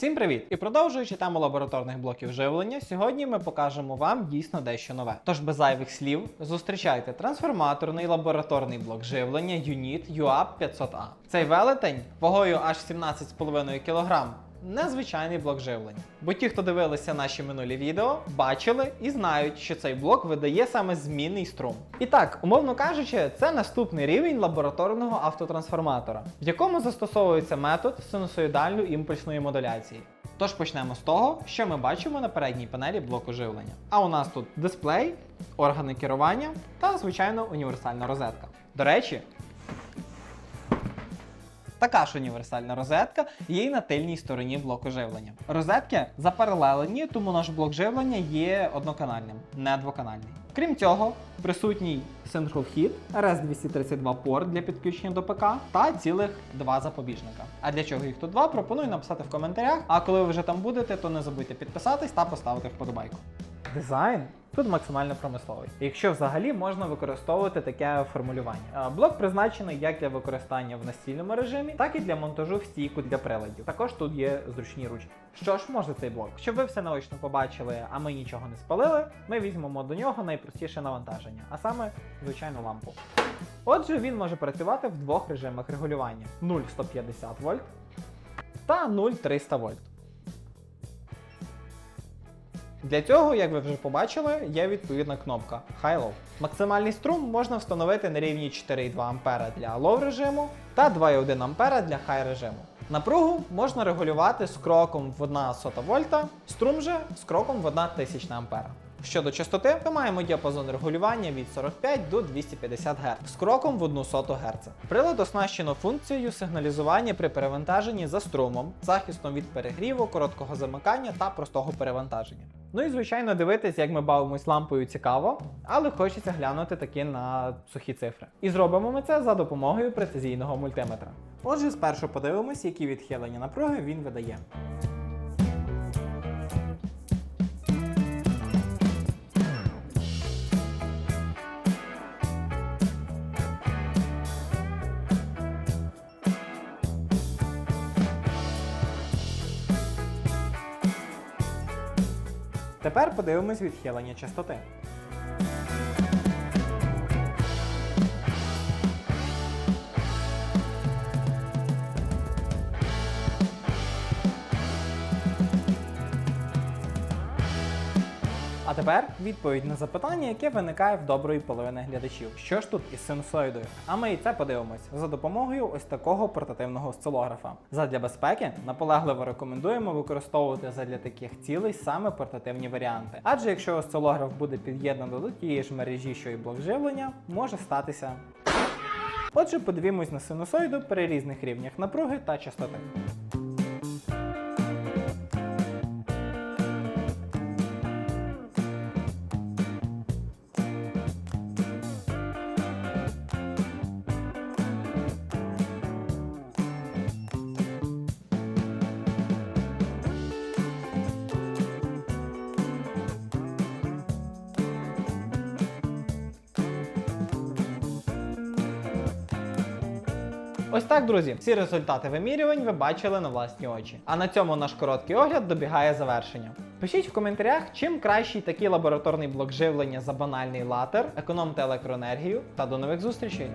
Всім привіт! І продовжуючи тему лабораторних блоків живлення, сьогодні ми покажемо вам дійсно дещо нове. Тож без зайвих слів зустрічайте трансформаторний лабораторний блок живлення Unit UAP 500A. Цей велетень вагою аж 17,5 кг. Незвичайний блок живлення. Бо ті, хто дивилися наші минулі відео, бачили і знають, що цей блок видає саме змінний струм. І так, умовно кажучи, це наступний рівень лабораторного автотрансформатора, в якому застосовується метод синусоїдальної імпульсної модуляції. Тож почнемо з того, що ми бачимо на передній панелі блоку живлення. А у нас тут дисплей, органи керування та, звичайно, універсальна розетка. До речі, Така ж універсальна розетка є і на тильній стороні блоку живлення. Розетки запаралелені, тому наш блок живлення є одноканальним, не двоканальний. Крім цього, присутній Synchro вхід, RS232 порт для підключення до ПК та цілих два запобіжника. А для чого їх тут два, пропоную написати в коментарях. А коли ви вже там будете, то не забудьте підписатись та поставити вподобайку. Дизайн тут максимально промисловий. Якщо взагалі можна використовувати таке формулювання. Блок призначений як для використання в настільному режимі, так і для монтажу в стійку для приладів. Також тут є зручні ручки. Що ж може цей блок? Щоб ви все наочно побачили, а ми нічого не спалили, ми візьмемо до нього найпростіше навантаження, а саме звичайну лампу. Отже, він може працювати в двох режимах регулювання: 0,150 вольт та 0,300 вольт. Для цього, як ви вже побачили, є відповідна кнопка High Low. Максимальний струм можна встановити на рівні 4,2 А для Low режиму та 2,1 А для High режиму. Напругу можна регулювати з кроком в 1 сота вольта, струм же з кроком в 1 тисячна ампера. Щодо частоти, ми маємо діапазон регулювання від 45 до 250 Гц з кроком в 1 соту Гц. Прилад оснащено функцією сигналізування при перевантаженні за струмом, захистом від перегріву, короткого замикання та простого перевантаження. Ну і звичайно дивитись, як ми бавимось лампою цікаво, але хочеться глянути таки на сухі цифри. І зробимо ми це за допомогою прецизійного мультиметра. Отже, спершу подивимось, які відхилення напруги він видає. Тепер подивимось відхилення частоти. А тепер відповідь на запитання, яке виникає в доброї половини глядачів. Що ж тут із синусоїдою? А ми і це подивимось за допомогою ось такого портативного осцилографа. Задля безпеки наполегливо рекомендуємо використовувати задля таких цілей саме портативні варіанти. Адже якщо осцилограф буде під'єднано до тієї ж мережі, що і блок живлення, може статися. Отже, подивімось на синусоїду при різних рівнях напруги та частоти. Ось так, друзі, всі результати вимірювань ви бачили на власні очі. А на цьому наш короткий огляд добігає завершення. Пишіть в коментарях, чим кращий такий лабораторний блок живлення за банальний латер, економте електроенергію та до нових зустрічей!